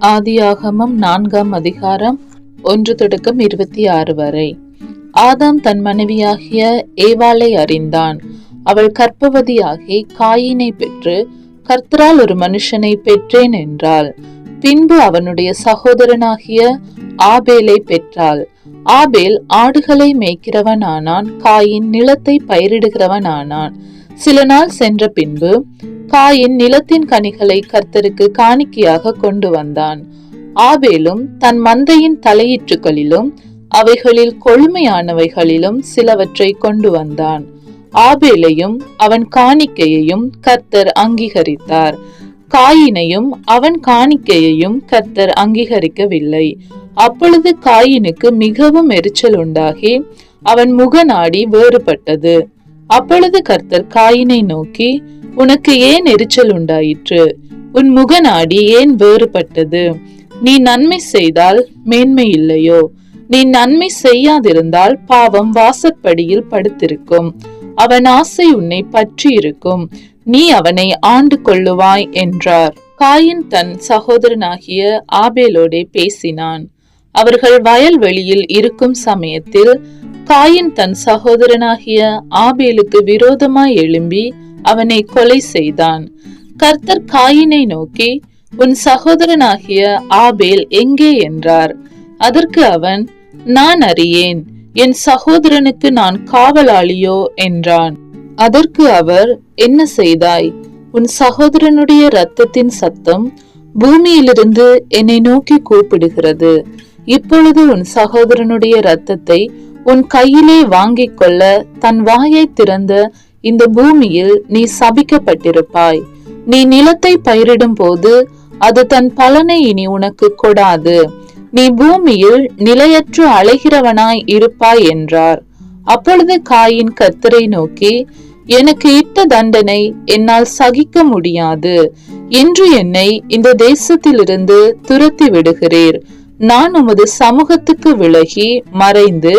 ஆதியாகமம் நான்காம் அதிகாரம் ஒன்று தொடக்கம் இருபத்தி ஆறு வரை. ஆதாம் தன் மனைவியாகிய ஏவாளை அறிந்தான். அவள் கற்பவதியாகி காயினை பெற்று கர்த்தரால் ஒரு மனுஷனை பெற்றேன் என்றாள். பின்பு அவனுடைய சகோதரனாகிய ஆபேலை பெற்றாள். ஆபேல் ஆடுகளை மேய்க்கிறவன் ஆனான் காயின் நிலத்தை பயிரிடுகிறவன் ஆனான் சில நாள் சென்ற பின்பு காயின் நிலத்தின் கனிகளை கர்த்தருக்கு காணிக்கையாக கொண்டு வந்தான். ஆபேலும் தன் மந்தையின் தலையீற்றுகளிலும் அவைகளில் கொழுமையானவைகளிலும் சிலவற்றை கொண்டு வந்தான். ஆபேலையும் அவன் காணிக்கையையும் கர்த்தர் அங்கீகரித்தார். காயினையும் அவன் காணிக்கையையும் கர்த்தர் அங்கீகரிக்கவில்லை. அப்பொழுது காயினுக்கு மிகவும் எரிச்சல் உண்டாகி அவன் முகநாடி வேறுபட்டது. அப்பொழுது கர்த்தர் காயினை நோக்கி உனக்கு ஏன் எரிச்சல் உண்டாயிற்று? உன் முகநாடி ஏன் வேறுபட்டது? நீ நன்மை செய்தால் மேன்மை இல்லையோ? நீ நன்மை செய்யாதிருந்தால் பாவம் வாசற்படியில் படுத்திருக்கும். அவன் ஆசை உன்னை பற்றி இருக்கும் நீ அவனை ஆண்டு கொள்ளுவாய் என்றார். காயின் தன் சகோதரனாகிய ஆபேலோடே பேசினான். அவர்கள் வயல்வெளியில் இருக்கும் சமயத்தில் காயின் தன் சகோதரனாகிய ஆபேலுக்கு விரோதமாய் எழும்பி அவனை கொலை செய்தான். கர்த்தர் காயினை நோக்கி உன் சகோதரனாகிய ஆபேல் எங்கே? என்றார். அதற்கு அவன் நான் அறியேன். என் சகோதரனுக்கு நான் காவலாளியோ? என்றான். அதற்கு அவர் என்ன செய்தாய்? உன் சகோதரனுடைய இரத்தத்தின் சத்தம் பூமியிலிருந்து என்னை நோக்கி கூப்பிடுகிறது. இப்பொழுது உன் சகோதரனுடைய இரத்தத்தை உன் கையிலே வாங்கிக் கொள்ள தன் வாயை திறந்த இந்த பூமியில் நீ சபிக்கப்பட்டிருப்பாய். நீ நிலத்தை பயிரிடும் போது அது தன் பலனை இனி உனக்கு கொடாது. நீ பூமியில் நிலையற்று அலைகிறவனாய் இருப்பாய் என்றார். அப்பொழுது காயின் கத்தரை நோக்கி எனக்கு இட்ட தண்டனை என்னால் சகிக்க முடியாது. என்று என்னை இந்த தேசத்திலிருந்து துரத்தி விடுகிறீர். நான் உமது சமூகத்துக்கு விலகி மறைந்து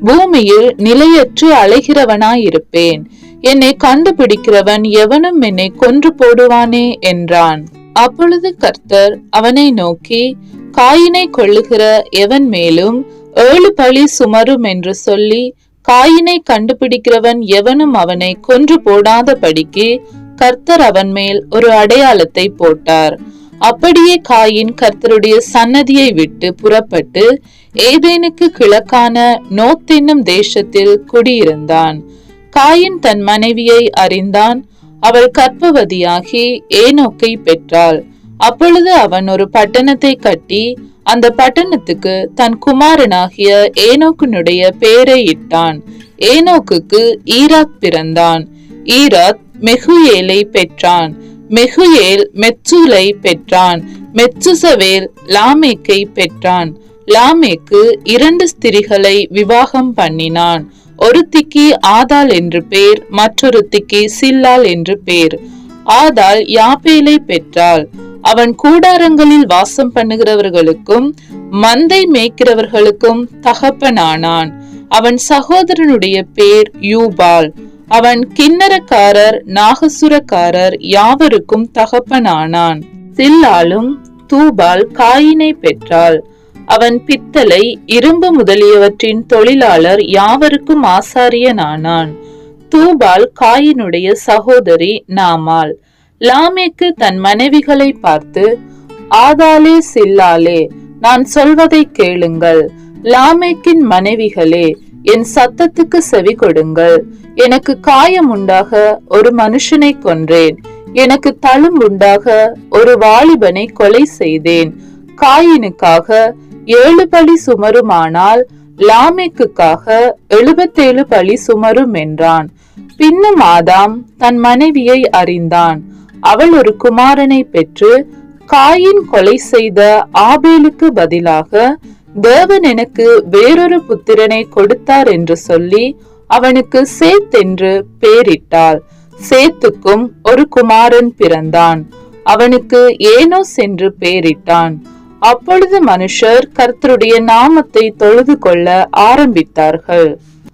பூமியில் நிலையற்று அலைகிறவனாயிருப்பேன். என்னை கண்டுபிடிக்கிறவன் எவனும் என்னை கொன்று போடுவானே என்றான். அப்பொழுது கர்த்தர் அவனை நோக்கி காயினை கொள்ளுகிற எவன் மேலும் ஏழு பழி சுமரும் என்று சொல்லி காயினை கண்டுபிடிக்கிறவன் எவனும் அவனை கொன்று போடாதபடிக்கு கர்த்தர் அவன் மேல் ஒரு அடையாளத்தை போட்டார். அப்படியே காயின் கர்த்தருடைய சன்னதியை விட்டு புறப்பட்டு ஏதேனுக்கு கிழக்கான நோத்தென்னும் தேசத்தில் குடியிருந்தான். காயின் தன் மனைவியை அறிந்தான். அவள் கற்பவதியாகி ஏனோக்கை பெற்றாள். அப்பொழுது அவன் ஒரு பட்டணத்தை கட்டி அந்த பட்டணத்துக்கு தன் குமாரனாகிய ஏனோக்கினுடைய பெயரை இட்டான். ஏனோக்குக்கு ஈராத் பிறந்தான். ஈராத் மெகுயேலை பெற்றான். மெகுயேல் மெச்சூலை பெற்றான். மெச்சுசவேல் லாமேக்கை பெற்றான். லாமேக்கு இரண்டு ஸ்திரிகளை விவாகம் பண்ணினான். ஒருத்திக்கு ஆதாள் என்று பேர் மற்றொருத்திக்கு சில்லால் என்று பேர். ஆதாள் யாப்பேலை பெற்றாள். அவன் கூடாரங்களில் வாசம் பண்ணுகிறவர்களுக்கும் மந்தை மேய்க்கிறவர்களுக்கும் தகப்பனானான். அவன் சகோதரனுடைய பேர் யூபால். அவன் கிண்ணறக்காரர் நாகசுரக்காரர் யாவருக்கும் தகப்பனானான். சில்லாலும் தூபால் காயினை பெற்றாள். அவன் பித்தளை இரும்பு முதலியவற்றின் தொழிலாளர் யாவருக்கும் ஆசாரியனானான். தூபால் காயினுடைய சகோதரி நாமால் லாமேக்கு தன் மனைவிகளை பார்த்து ஆதாலே சில்லாலே நான் சொல்வதை கேளுங்கள். லாமேக்கின் மனைவிகளே என் சத்தத்துக்கு செவி கொடுங்கள். எனக்கு காயம் உண்டாக ஒரு மனுஷனை கொன்றேன். எனக்கு தழும்புண்டாக ஒரு வாலிபனை கொலை செய்தேன். காயினுக்காக ஏழு பழி சுமருமானால் லாமேக்குக்காக எழுபத்தேழு பழி சுமரும் என்றான் பின்னும் ஆதாம் தன் மனைவியை அறிந்தான். அவள் ஒரு குமாரனை பெற்று காயின் கொலை செய்த ஆபேலுக்கு பதிலாக தேவன் எனக்கு வேறொரு புத்திரனை கொடுத்தார் என்று சொல்லி அவனுக்கு சேத் என்று பெயரிட்டாள் சேத்துக்கும் ஒரு குமாரன் பிறந்தான். அவனுக்கு ஏனோஸ் என்று பெயரிட்டான் அப்பொழுது மனுஷர் கர்த்தருடைய நாமத்தை தொழுது கொள்ள ஆரம்பித்தார்கள்.